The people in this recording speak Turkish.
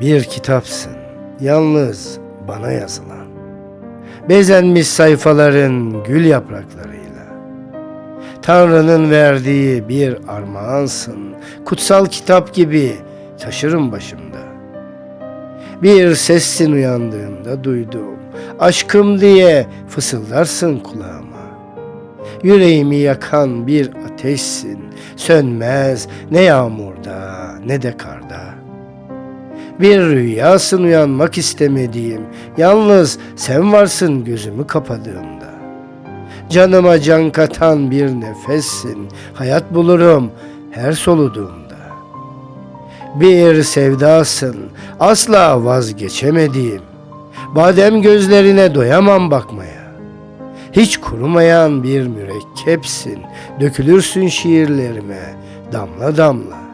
Bir kitapsın, yalnız bana yazılan. Bezenmiş sayfaların gül yapraklarıyla. Tanrı'nın verdiği bir armağansın, kutsal kitap gibi taşırım başımda. Bir sessin uyandığımda duydum, aşkım diye fısıldarsın kulağıma. Yüreğimi yakan bir ateşsin, sönmez ne yağmurda ne de karda. Bir rüyasın uyanmak istemediğim, yalnız sen varsın gözümü kapadığımda. Canıma can katan bir nefessin, hayat bulurum her soluduğumda. Bir sevdasın, asla vazgeçemediğim, badem gözlerine doyamam bakmaya. Hiç kurumayan bir mürekkepsin, dökülürsün şiirlerime damla damla.